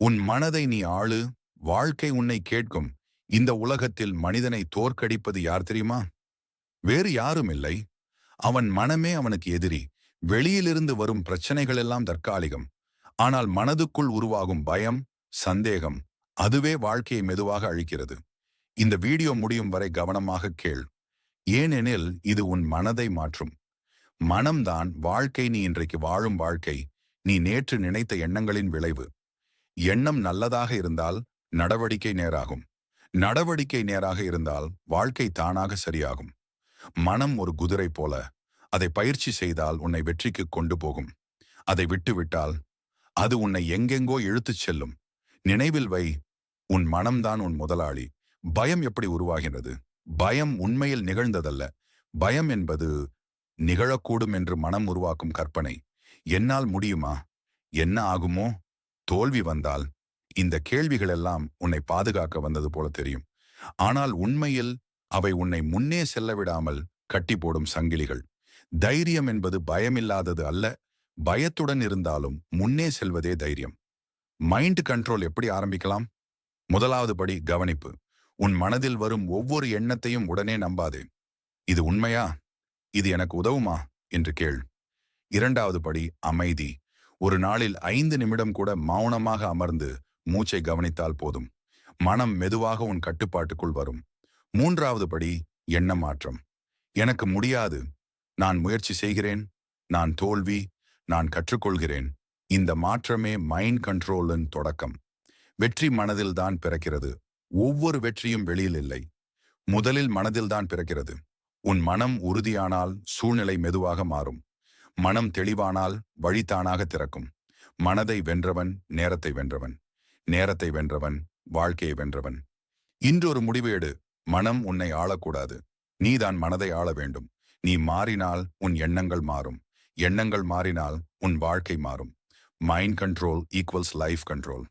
உன் மனதை நீ ஆளு வாழ்க்கை உன்னை கேட்கும். இந்த உலகத்தில் மனிதனை தோற்கடிப்பது யார் தெரியுமா? வேறு யாரும் இல்லை. அவன் மனமே அவனுக்கு எதிரி. வெளியிலிருந்து வரும் பிரச்சனைகள் எல்லாம் தற்காலிகம். ஆனால் மனதுக்குள் உருவாகும் பயம் சந்தேகம் அதுவே வாழ்க்கையை மெதுவாக அழிக்கிறது. இந்த வீடியோ முடியும் வரை கவனமாக கேள். ஏனெனில் இது உன் மனதை மாற்றும். மனம்தான் வாழ்க்கை நீ இன்றைக்கு வாழும் வாழ்க்கை. நீ நேற்று நினைத்த எண்ணங்களின் விளைவு. எண்ணம் நல்லதாக இருந்தால் நடவடிக்கை நேராகும். நடவடிக்கை நேராக இருந்தால் வாழ்க்கை தானாக சரியாகும். மனம் ஒரு குதிரை போல அதை பயிற்சி செய்தால் உன்னை வெற்றிக்கு கொண்டு போகும். அதை விட்டுவிட்டால் அது உன்னை எங்கெங்கோ இழுத்துச் செல்லும். நினைவில் வை உன் மனம்தான் உன் முதலாளி. பயம் எப்படி உருவாகின்றது? பயம் உண்மையில் நிகழ்ந்ததல்ல. பயம் என்பது நிகழக்கூடும் என்று மனம் உருவாக்கும் கற்பனை. என்னால் முடியுமா? என்ன ஆகுமோ? தோல்வி வந்தால் இந்த கேள்விகள் எல்லாம் உன்னை பாதுகாக்க வந்தது போல தெரியும். ஆனால் உண்மையில் அவை உன்னை முன்னே செல்ல விடாமல் கட்டி போடும் சங்கிலிகள். தைரியம் என்பது பயமில்லாதது அல்ல பயத்துடன் இருந்தாலும் முன்னே செல்வதே தைரியம். மைண்ட் கண்ட்ரோல் எப்படி ஆரம்பிக்கலாம்? முதலாவது படி கவனிப்பு. உன் மனதில் வரும் ஒவ்வொரு எண்ணத்தையும் உடனே நம்பாதே. இது உண்மையா? இது எனக்கு உதவுமா? என்று கேள். இரண்டாவது படி அமைதி. ஒரு நாளில் ஐந்து நிமிடம் கூட மௌனமாக அமர்ந்து மூச்சை கவனித்தால் போதும். மனம் மெதுவாக உன் கட்டுப்பாட்டுக்குள் வரும். மூன்றாவது படி எண்ண மாற்றம். எனக்கு முடியாது. நான் முயற்சி செய்கிறேன். நான் தோல்வி. நான் கற்றுக்கொள்கிறேன். இந்த மாற்றமே மைண்ட் கண்ட்ரோலின் தொடக்கம். வெற்றி மனதில்தான் பிறக்கிறது. ஒவ்வொரு வெற்றியும் வெளியில் இல்லை. முதலில் மனதில்தான் பிறக்கிறது. உன் மனம் உறுதியானால் சூழ்நிலை மெதுவாக மாறும். மனம் தெளிவானால் வழித்தானாக திறக்கும். மனதை வென்றவன் நேரத்தை வென்றவன். நேரத்தை வென்றவன் வாழ்க்கையை வென்றவன். இன்றொரு முடிவு எடு. மனம் உன்னை ஆளக்கூடாது. நீதான் மனதை ஆள வேண்டும். நீ மாறினால் உன் எண்ணங்கள் மாறும். எண்ணங்கள் மாறினால் உன் வாழ்க்கை மாறும். Mind control equals life control